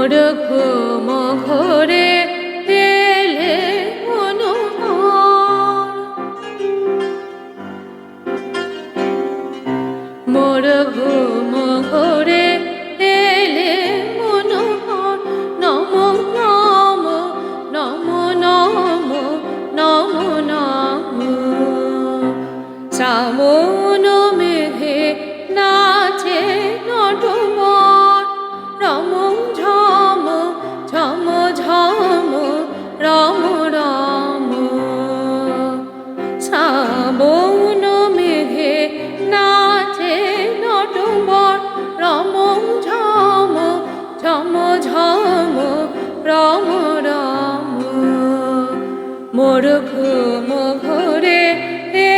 মোর ঘুম ঘরে এলে মোর ঘুম ঘরে এলে মনোহর। নম নম নম নম নম নম। শ্রাবণ ঝম ঝম রম রম। মোর ঘুম ঘরে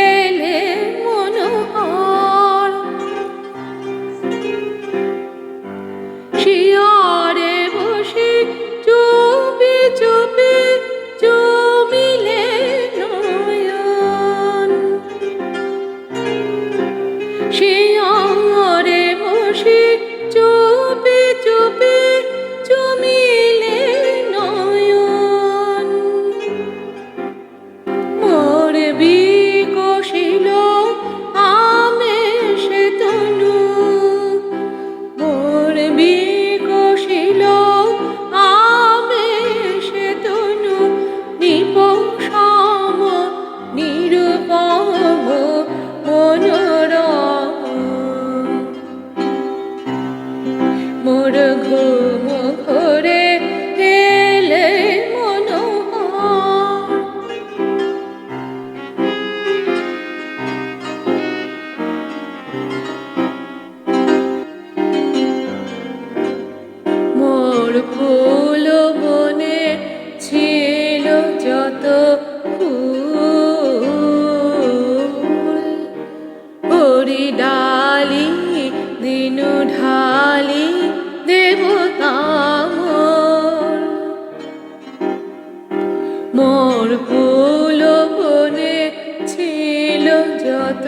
এলে মনোহর। শিয়রে মোর মোর ফুল বনে ছিল যত ফুল। ঢালি দেবতা মোর ফুল বনে ছিল যত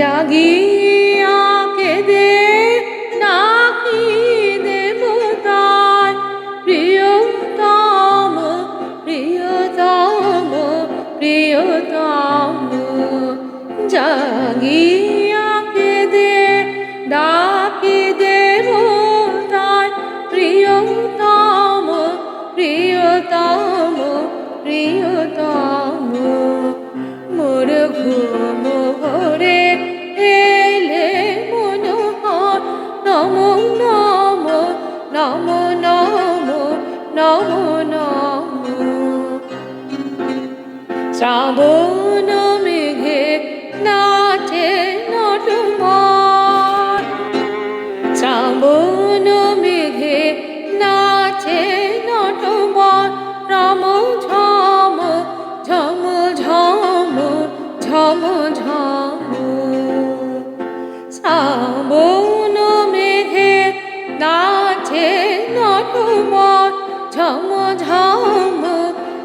ਜਾਗੀ। নম নম নম নম। শ্রাবণ মেঘে নাচে নটমর শ্রাবণ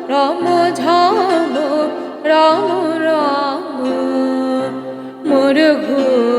রম ঝাম রাম রাম মোর ঘুম